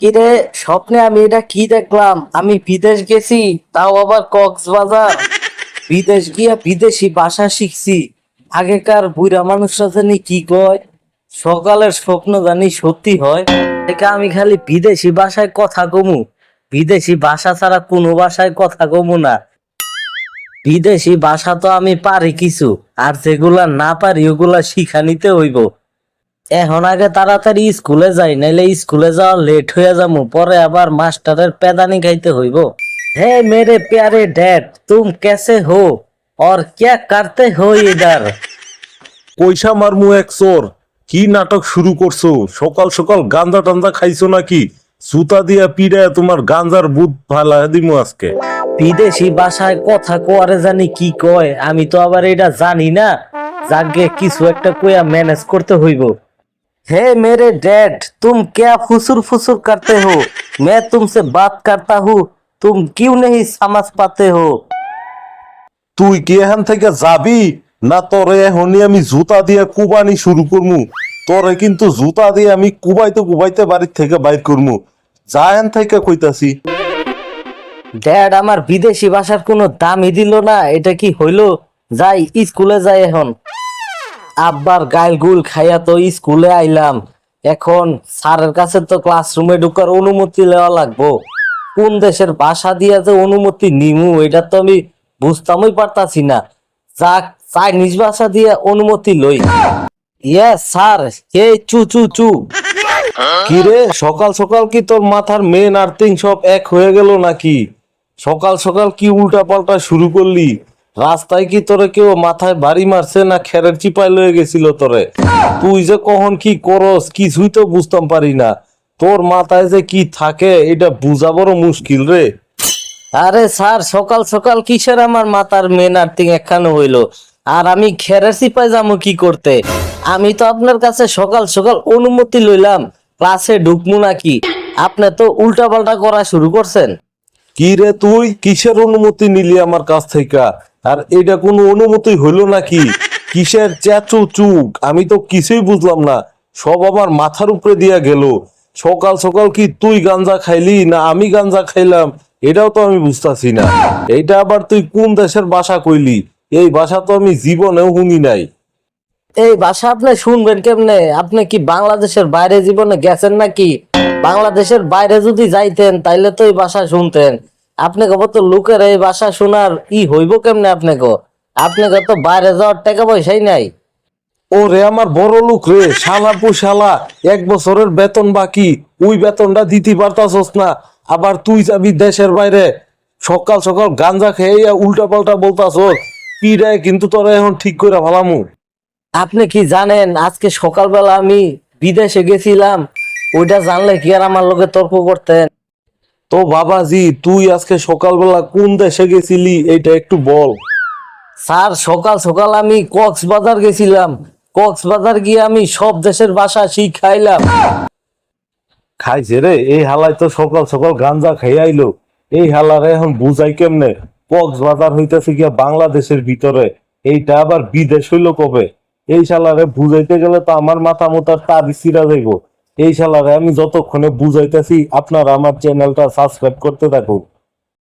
কিরে, স্বপ্নে আমি এটা কি দেখলাম? আমি বিদেশ গেছি, তাও আবার কক্সবাজার। বিদেশ গিয়া বিদেশি ভাষা শিখছি। আগেকার বুড়া মানুষরা জানি কি কয়? সকালের স্বপ্ন জানি সত্যি হয়। এটা আমি খালি বিদেশি ভাষায় কথা কমু। বিদেশি ভাষা ছাড়া কোনো ভাষায় কথা কমু না। বিদেশি ভাষা তো আমি পারি কিছু, আর যেগুলা না পারি ওগুলা শিখা নিতে হইব। এখন আগে তাড়াতাড়ি স্কুলে যাই নাইলে স্কুলে যাওয়া লেট হয়ে যাব পরে আবার মাস্টারের পেদানি খাইতে হইব। হে মেরে প্যারে ড্যাড তুম কেসে হো? আর কে करते হো ইদার? কইসা মারমু এক চোর কি নাটক শুরু করছ? সকাল সকাল গাঞ্জা টাঞ্জা খাইছো নাকি? সুতা দিয়া পিড়ে তোমার গাঞ্জার বুধ ফালা দিমু আজকে। বিদেশি ভাষায় কথা কোয়ারে জানি কি কয় আমি তো আবার এটা জানি না। যাকে কিছু একটা কইয়া ম্যানেজ করতে হইব। हे मेरे डैड तुम क्या फुसुर फुसुर करते हो मैं तुमसे बात करता हूँ तुम क्यों नहीं समझ पाते हो তুই কি এখান থেকে যাবি না তোরে এখনই আমি জুতা দিয়ে কুবানি শুরু করমু তোরে কিন্তু জুতা দিয়ে আমি কুবাইতে কুবাইতে বাড়ির থেকে বাইর করমু যা এখান থেকে কইতাছি ড্যাড আমার বিদেশি ভাষার কোনো দামই দিল না এটা কি হইলো যাই স্কুলে যাই এখন আব্বার গাইল গুল খাইয়া তো স্কুলে আইলাম। এখন স্যারের কাছে তো ক্লাসরুমে ঢুকার অনুমতি নেওয়া লাগবো। কোন দেশের ভাষা দিয়া যে অনুমতি নিমু, এটা তো আমি বুঝতামই পারতাছি না। যাক চাইনিজ ভাষা দিয়ে অনুমতি লই। ইয়েস স্যার হে চু চু চু? কিরে, সকাল সকাল কি তোর মাথার মেন আর্থিং সব এক হয়ে গেল নাকি? সকাল সকাল কি উল্টা পাল্টা শুরু করলি? রাস্তায় কি তোরে কেউ মাথায় বাড়ি মারছে না খেরের চিপায় লয়ে গেছিল তোরে? তুই যে কখন কি করস কিছুই তো বুঝতাম পারি না। তোর মাথায় যে কি থাকে এটা বুঝা বড় মুশকিল রে। আরে স্যার সকাল সকাল কিসের আমার মাথার মেন আর্থিং একখানে হইল? আর আমি খেরের সিপাই যাব কি করতে? আমি তো আপনার কাছে সকাল সকাল অনুমতি লইলাম ক্লাসে ঢুকমু নাকি? আপনি তো উল্টা পাল্টা করা শুরু করছেন। কি রে তুই? কিসের অনুমতি নিলি আমার কাছ থেকে? আর এটা কোনো অনুমতি হইল নাকি? কিসের চেঁচু চুক? আমি তো কিছুই বুঝলাম না। সব আমার মাথার উপরে দিয়া গেল। সকাল সকাল কি তুই গাঞ্জা খাইলি না আমি গাঞ্জা খাইলাম? এটাও তো আমি বুঝতাছি না। এইটা আবার তুই কোন দেশের বাসা কইলি? এই ভাষা তো আমি জীবনেও শুনি নাই। এই ভাষা আপনি শুনবেন কেমনে? আপনি কি বাংলাদেশের বাইরে জীবনে গেছেন নাকি? বাংলাদেশের বাইরে যদি যাইতেন, তাইলে তো এই ভাষা শুনতেন। আপনি কব তো লোকের এই বাসা শোনার ই হইব কেমনে আপনাকে? আপনাকে তো বাইরে যাওয়ার টাকা পয়সাই নাই। ও রে আমার বড় লোক রে শালা পু শালা এক বছরের বেতন বাকি ওই বেতনটা দিতে পারতাছস না। আবার তুই যাবি দেশের বাইরে সকাল সকাল গাঞ্জা খেয়ে উল্টা পাল্টা বলতাছস পিড়ায় কিন্তু তোরা এখন ঠিক করে ভালামু আপনি কি জানেন আজকে সকালবেলা আমি বিদেশে গেছিলাম ওইটা জানলে কি আর আমার লোকে তর্ক করতেন? তো বাবাজি তুই আজকে সকালবেলা কোন দেশে গেছিলি? এইটা একটু বল। স্যার সকাল সকাল আমি কক্সবাজার গেছিলাম। কক্সবাজার গিয়ে আমি সব দেশের ভাষা শিখাইলাম। খাইছে রে এই হালাই তো সকাল সকাল গাঞ্জা খেয়ে আইলো। এই হালারে এখন বুঝাই কেমনে? কক্সবাজার হইতেছে গিয়া বাংলাদেশের ভিতরে। এইটা আবার বিদেশ হইল কবে? এই শালারে বুঝাইতে গেলে তো আমার মাথা মোতার তারি সিরা যাইব। এই শালারে আমি যতক্ষণে বুঝাইতেছি আপনারা আমার চ্যানেলটা সাবস্ক্রাইব করতে থাকুন।